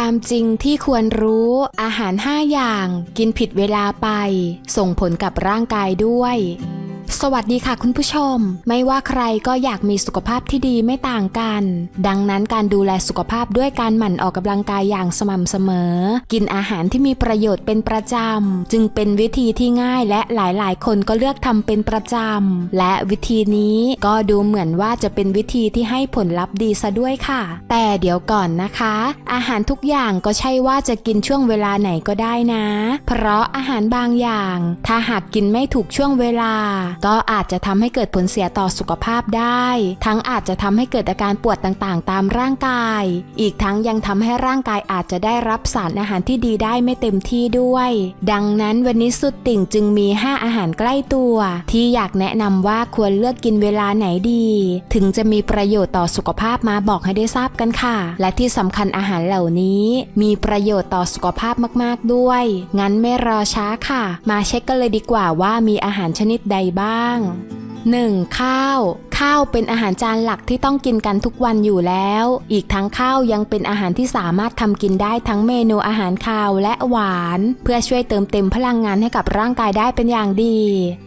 ความจริงที่ควรรู้อาหาร 5 อย่าง กินผิดเวลาไป ส่งผลกับร่างกายด้วย สวัสดีค่ะคุณผู้ชม ไม่ว่าใครก็อยากมีสุขภาพที่ดีไม่ต่างกัน ดังนั้นการดูแลสุขภาพด้วยการหมั่นออกกำลังกายอย่างสม่ำเสมอ กินอาหารที่มีประโยชน์เป็นประจำ จึงเป็นวิธีที่ง่ายและหลายๆ คนก็เลือกทำเป็นประจำ และวิธีนี้ก็ดูเหมือนว่าจะเป็นวิธีที่ให้ผลลัพธ์ดีซะด้วยค่ะ แต่เดี๋ยวก่อนนะคะ อาหารทุกอย่างก็ใช่ว่าจะกินช่วงเวลาไหนก็ได้นะ เพราะอาหารบางอย่าง ถ้าหากกินไม่ถูกช่วงเวลาก็อาจจะทำให้เกิดผลเสียต่อสุขภาพได้ ทั้งอาจจะทำให้เกิดอาการปวดต่างๆ ตามร่างกาย อีกทั้งยังทำให้ร่างกายอาจจะได้รับสารอาหารที่ดีได้ไม่เต็มที่ด้วย ดังนั้นวันนี้สุดติ่งจึงมี 5 อาหารใกล้ตัว ที่อยากแนะนำว่าควรเลือกกินเวลาไหนดี ถึงจะมีประโยชน์ต่อสุขภาพมาบอกให้ได้ทราบกันค่ะ และที่สำคัญอาหารเหล่านี้ มีประโยชน์ต่อสุขภาพมาก ๆด้วย งั้นไม่รอช้าค่ะ มาเช็คกันเลยดีกว่าว่ามีอาหารชนิดใดบ้างาง 1. ข้าว ข้าวเป็นอาหารจานหลักที่ต้องกินกันทุกวันอยู่แล้ว อีกทั้งข้าวยังเป็นอาหารที่สามารถทำกินได้ทั้งเมนูอาหารคาวและหวาน เพื่อช่วยเติมเต็มพลังงานให้กับร่างกายได้เป็นอย่างดี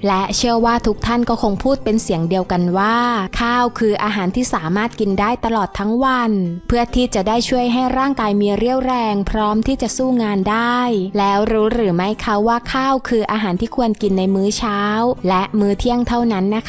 และเชื่อว่าทุกท่านก็คงพูดเป็นเสียงเดียวกันว่า ข้าวคืออาหารที่สามารถกินได้ตลอดทั้งวัน เพื่อที่จะได้ช่วยให้ร่างกายมีเรี่ยวแรงพร้อมที่จะสู้งานได้ แล้วรู้หรือไม่คะว่าข้าวคืออาหารที่ควรกินในมื้อเช้า และมื้อเที่ยงเท่านั้นนะคะ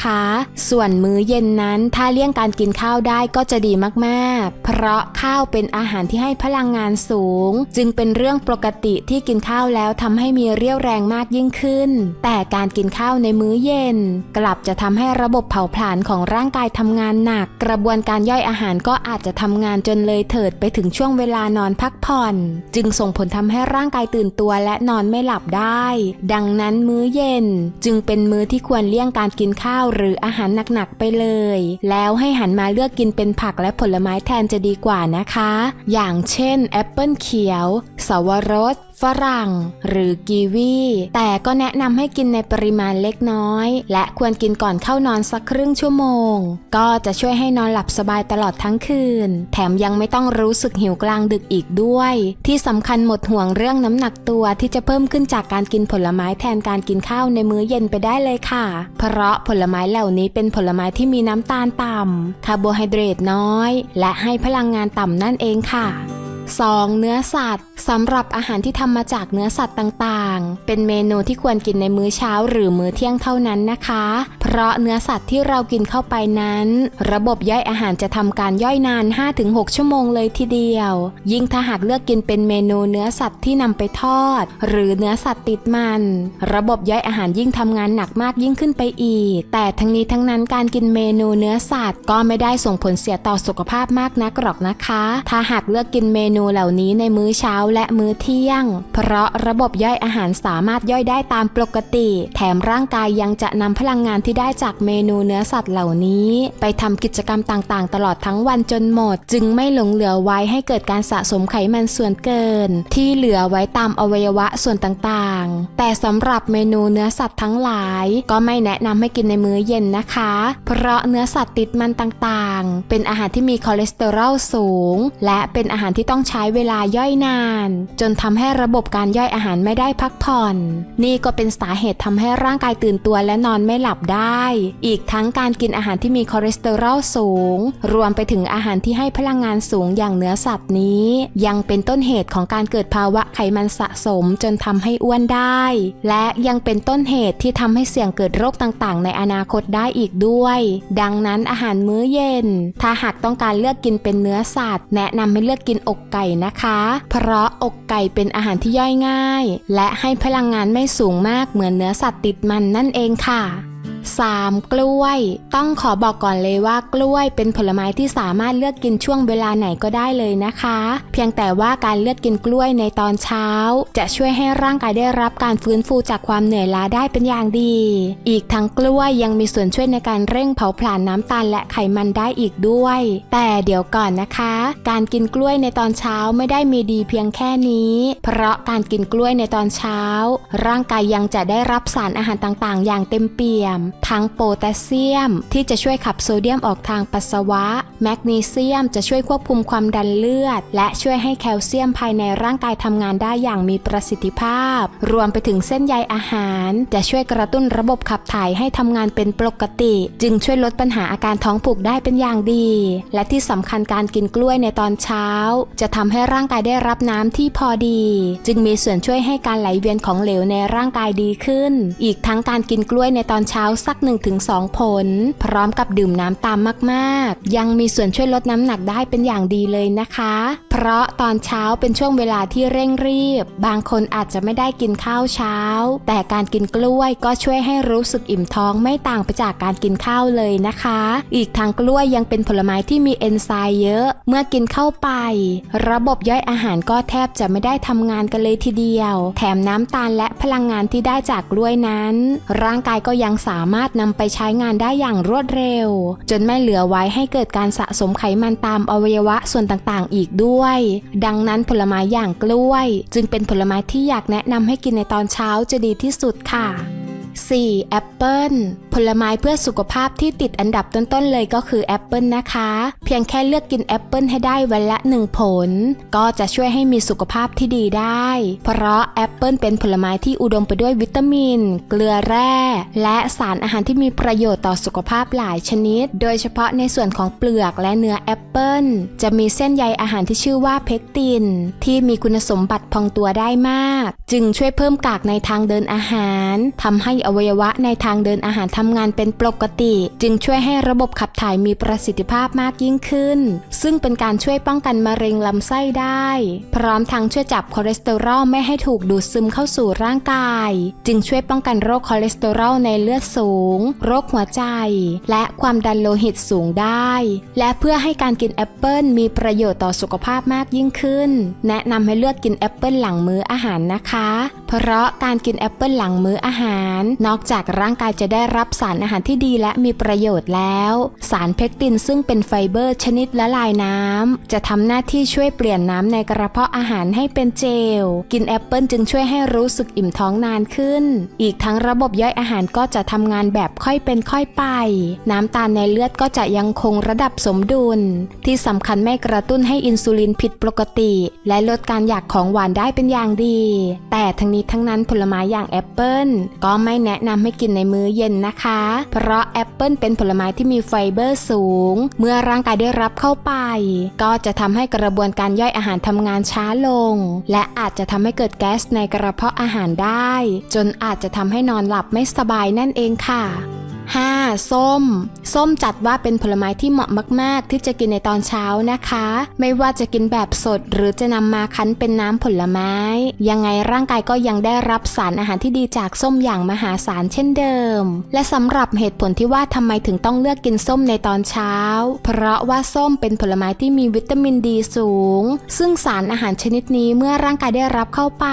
ส่วนมื้อเย็นนั้นถ้าเลี่ยงการกินข้าวได้ก็จะดีมากๆ เพราะข้าวเป็นอาหารที่ให้พลังงานสูง จึงเป็นเรื่องปกติที่กินข้าวแล้วทำให้มีเรี่ยวแรงมากยิ่งขึ้น แต่การกินข้าวในมื้อเย็น กลับจะทำให้ระบบเผาผลาญของร่างกายทำงานหนัก กระบวนการย่อยอาหารก็อาจจะทำงานจนเลยเถิดไปถึงช่วงเวลานอนพักผ่อน จึงส่งผลทำให้ร่างกายตื่นตัวและนอนไม่หลับได้ ดังนั้นมื้อเย็น จึงเป็นมื้อที่ควรเลี่ยงการกินข้าวหรืออาหารหนักๆไปเลย แล้วให้หันมาเลือกกินเป็นผักและผลไม้แทนจะดีกว่านะคะ อย่างเช่นแอปเปิลเขียว สวรส ฝรั่ง หรือกีวี แต่ก็แนะนำให้กินในปริมาณเล็กน้อย และควรกินก่อนเข้านอนสักครึ่งชั่วโมง ก็จะช่วยให้นอนหลับสบายตลอดทั้งคืน แถมยังไม่ต้องรู้สึกหิวกลางดึกอีกด้วย ที่สำคัญหมดห่วงเรื่องน้ำหนักตัวที่จะเพิ่มขึ้นจากการกินผลไม้แทนการกินข้าวในมื้อเย็นไปได้เลยค่ะ เพราะผลไม้เหล่านี้เป็นผลไม้ที่มีน้ำตาลต่ำคาร์โบไฮเดรตน้อย และให้พลังงานต่ำนั่นเองค่ะ 2. เนื้อสัตว์สำหรับอาหารที่ทำมาจากเนื้อสัตว์ต่างๆ เป็นเมนูที่ควรกินในมื้อเช้าหรือมื้อเที่ยงเท่านั้นนะคะ เพราะเนื้อสัตว์ที่เรากินเข้าไปนั้น ระบบย่อยอาหารจะทำการย่อยนาน 5-6 ชั่วโมงเลยทีเดียว ยิ่งถ้าหากเลือกกินเป็นเมนูเนื้อสัตว์ที่นำไปทอด หรือเนื้อสัตว์ติดมัน ระบบย่อยอาหารยิ่งทำงานหนักมากยิ่งขึ้นไปอีก แต่ทั้งนี้ทั้งนั้นการกินเมนูเนื้อสัตว์ ก็ไม่ได้ส่งผลเสียต่อสุขภาพมากนักหรอกนะคะ ถ้าหากเลือกกินเมนูนูเหล่านี้ในมื้อเช้าและมื้อเที่ยง เพราะระบบย่อยอาหารสามารถย่อยได้ตามปกติ แถมร่างกายยังจะนำพลังงานที่ได้จากเมนูเนื้อสัตว์เหล่านี้ ไปทำกิจกรรมต่างๆ ตลอดทั้งวันจนหมด จึงไม่หลงเหลือไว้ให้เกิดการสะสมไขมันส่วนเกิน ที่เหลือไว้ตามอวัยวะส่วนต่างๆ แต่สำหรับเมนูเนื้อสัตว์ทั้งหลาย ก็ไม่แนะนำให้กินในมื้อเย็นนะคะ เพราะเนื้อสัตว์ติดมันต่างๆ เป็นอาหารที่มีคอเลสเตอรอลสูง และเป็นอาหารที่ต้องใช้เวลาย่อยนาน จนทำให้ระบบการย่อยอาหารไม่ได้พักผ่อน นี่ก็เป็นสาเหตุทำให้ร่างกายตื่นตัวและนอนไม่หลับได้ อีกทั้งการกินอาหารที่มีคอเลสเตอรอลสูง รวมไปถึงอาหารที่ให้พลังงานสูงอย่างเนื้อสัตว์นี้ ยังเป็นต้นเหตุของการเกิดภาวะไขมันสะสมจนทำให้อ้วนได้ และยังเป็นต้นเหตุที่ทำให้เสี่ยงเกิดโรคต่างๆ ในอนาคตได้อีกด้วย ดังนั้นอาหารมื้อเย็น ถ้าหากต้องการเลือกกินเป็นเนื้อสัตว์ แนะนำให้เลือกกินอกไก่นะคะ เพราะอกไก่เป็นอาหารที่ย่อยง่าย และให้พลังงานไม่สูงมากเหมือนเนื้อสัตว์ติดมันนั่นเองค่ะ 3. กล้วย ต้องขอบอกก่อนเลยว่ากล้วยเป็นผลไม้ที่สามารถเลือกกินช่วงเวลาไหนก็ได้เลยนะคะ เพียงแต่ว่าการเลือกกินกล้วยในตอนเช้า จะช่วยให้ร่างกายได้รับการฟื้นฟูจากความเหนื่อยล้าได้เป็นอย่างดี อีกทั้งกล้วยยังมีส่วนช่วยในการเร่งเผาผลาญน้ำตาลและไขมันได้อีกด้วย แต่เดี๋ยวก่อนนะคะ การกินกล้วยในตอนเช้าไม่ได้มีดีเพียงแค่นี้ เพราะการกินกล้วยในตอนเช้า ร่างกายยังจะได้รับสารอาหารต่างๆ อย่างเต็มเปี่ยมทั้งโพแทสเซียม ที่จะช่วยขับโซเดียมออกทางปัสสาวะ แมกนีเซียมจะช่วยควบคุมความดันเลือด และช่วยให้แคลเซียมภายในร่างกายทำงานได้อย่างมีประสิทธิภาพ รวมไปถึงเส้นใยอาหาร จะช่วยกระตุ้นระบบขับถ่ายให้ทำงานเป็นปกติ จึงช่วยลดปัญหาอาการท้องผูกได้เป็นอย่างดี และที่สำคัญการกินกล้วยในตอนเช้า จะทำให้ร่างกายได้รับน้ำที่พอดี จึงมีส่วนช่วยให้การไหลเวียนของเหลวในร่างกายดีขึ้น อีกทั้งการกินกล้วยในตอนเช้าสัก 1-2 ผล พร้อมกับดื่มน้ำตามมากๆ ยังมีส่วนช่วยลดน้ำหนักได้เป็นอย่างดีเลยนะคะ เพราะตอนเช้าเป็นช่วงเวลาที่เร่งรีบ บางคนอาจจะไม่ได้กินข้าวเช้า แต่การกินกล้วยก็ช่วยให้รู้สึกอิ่มท้องไม่ต่างไปจากการกินข้าวเลยนะคะ อีกทางกล้วยยังเป็นผลไม้ที่มีเอนไซม์เยอะ เมื่อกินเข้าไป ระบบย่อยอาหารก็แทบจะไม่ได้ทำงานกันเลยทีเดียว แถมน้ำตาลและพลังงานที่ได้จากกล้วยนั้น ร่างกายก็ยังสามารถนำไปใช้งานได้อย่างรวดเร็ว จนไม่เหลือไว้ให้เกิดการสะสมไขมันตามอวัยวะส่วนต่างๆ อีกด้วย ดังนั้นผลไม้อย่างกล้วย จึงเป็นผลไม้ที่อยากแนะนำให้กินในตอนเช้าจะดีที่สุดค่ะ 4. แอปเปิลผลไม้เพื่อสุขภาพที่ติดอันดับต้นๆเลยก็คือแอปเปิลนะคะ เพียงแค่เลือกกินแอปเปิลให้ได้วันละ 1 ผล ก็จะช่วยให้มีสุขภาพที่ดีได้ เพราะแอปเปิลเป็นผลไม้ที่อุดมไปด้วยวิตามิน เกลือแร่ และสารอาหารที่มีประโยชน์ต่อสุขภาพหลายชนิด โดยเฉพาะในส่วนของเปลือกและเนื้อแอปเปิลจะมีเส้นใยอาหารที่ชื่อว่าเพกติน ที่มีคุณสมบัติพองตัวได้มาก จึงช่วยเพิ่มกากในทางเดินอาหารทำให้อวัยวะในทางเดินอาหารทำงานเป็นปกติ จึงช่วยให้ระบบขับถ่ายมีประสิทธิภาพมากยิ่งขึ้น ซึ่งเป็นการช่วยป้องกันมะเร็งลำไส้ได้ พร้อมทั้งช่วยจับคอเลสเตอรอลไม่ให้ถูกดูดซึมเข้าสู่ร่างกาย จึงช่วยป้องกันโรคคอเลสเตอรอลในเลือดสูง โรคหัวใจ และความดันโลหิตสูงได้ และเพื่อให้การกินแอปเปิลมีประโยชน์ต่อสุขภาพมากยิ่งขึ้น แนะนำให้เลือกกินแอปเปิลหลังมื้ออาหารนะคะ เพราะการกินแอปเปิลหลังมื้ออาหาร นอกจากร่างกายจะได้รับสารอาหารที่ดีและมีประโยชน์แล้ว สารเพกตินซึ่งเป็นไฟเบอร์ชนิดละลายน้ำจะทำหน้าที่ช่วยเปลี่ยนน้ำในกระเพาะอาหารให้เป็นเจล กินแอปเปิลจึงช่วยให้รู้สึกอิ่มท้องนานขึ้น อีกทั้งระบบย่อยอาหารก็จะทำงานแบบค่อยเป็นค่อยไป น้ำตาลในเลือดก็จะยังคงระดับสมดุล ที่สำคัญไม่กระตุ้นให้อินซูลินผิดปกติ และลดการอยากของหวานได้เป็นอย่างดี แต่ทั้งนี้ทั้งนั้นผลไม้อย่างแอปเปิลก็ไม่แนะนำให้กินในมื้อเย็นนะคะเพราะแอปเปิลเป็นผลไม้ที่มีไฟเบอร์สูง เมื่อร่างกายได้รับเข้าไป ก็จะทำให้กระบวนการย่อยอาหารทำงานช้าลง และอาจจะทำให้เกิดแก๊สในกระเพาะอาหารได้ จนอาจจะทำให้นอนหลับไม่สบายนั่นเองค่ะ 5. ส้ม ส้มจัดว่าเป็นผลไม้ที่เหมาะมาก ๆ ที่จะกินในตอนเช้านะคะ ไม่ว่าจะกินแบบสด หรือจะนำมาคั้นเป็นน้ำผลไม้ ยังไงร่างกายก็ยังได้รับสารอาหารที่ดีจากส้มอย่างมหาศาลเช่นเดิม และสำหรับเหตุผลที่ว่าทำไมถึงต้องเลือกกินส้มในตอนเช้า เพราะว่าส้มเป็นผลไม้ที่มีวิตามินดีสูง ซึ่งสารอาหารชนิดนี้เมื่อร่างกายได้รับเข้าไป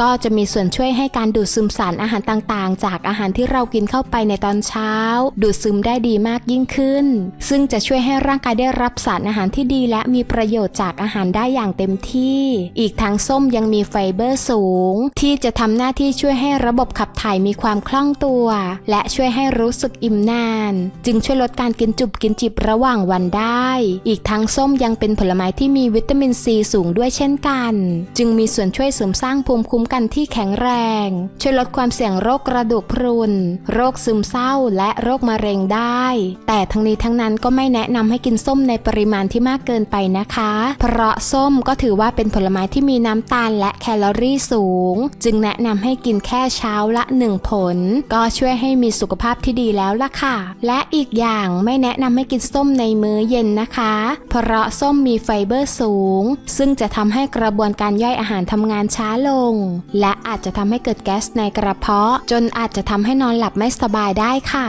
ก็จะมีส่วนช่วยให้การดูดซึมสารอาหารต่างๆ จากอาหารที่เรากินเข้าไปในตอนเช้าดูดซึมได้ดีมากยิ่งขึ้น ซึ่งจะช่วยให้ร่างกายได้รับสารอาหารที่ดีและมีประโยชน์จากอาหารได้อย่างเต็มที่ อีกทั้งส้มยังมีไฟเบอร์สูง ที่จะทำหน้าที่ช่วยให้ระบบขับถ่ายมีความคล่องตัว และช่วยให้รู้สึกอิ่มนาน จึงช่วยลดการกินจุบกินจิบระหว่างวันได้ อีกทั้งส้มยังเป็นผลไม้ที่มีวิตามินซีสูงด้วยเช่นกัน จึงมีส่วนช่วยเสริมสร้างภูมิคุ้มกันที่แข็งแรง ช่วยลดความเสี่ยงโรคกระดูกพรุน โรคซึมเศร้าและโรคมะเร็งได้ แต่ทั้งนี้ทั้งนั้นก็ไม่แนะนำให้กินส้มในปริมาณที่มากเกินไปนะคะ เพราะส้มก็ถือว่าเป็นผลไม้ที่มีน้ำตาลและแคลอรี่สูง จึงแนะนำให้กินแค่เช้าละ 1 ผล ก็ช่วยให้มีสุขภาพที่ดีแล้วล่ะค่ะ และอีกอย่างไม่แนะนำให้กินส้มในมื้อเย็นนะคะ เพราะส้มมีไฟเบอร์สูง ซึ่งจะทำให้กระบวนการย่อยอาหารทำงานช้าลง และอาจจะทำให้เกิดแก๊สในกระเพาะ จนอาจจะทำให้นอนหลับไม่สบายได้ค่ะ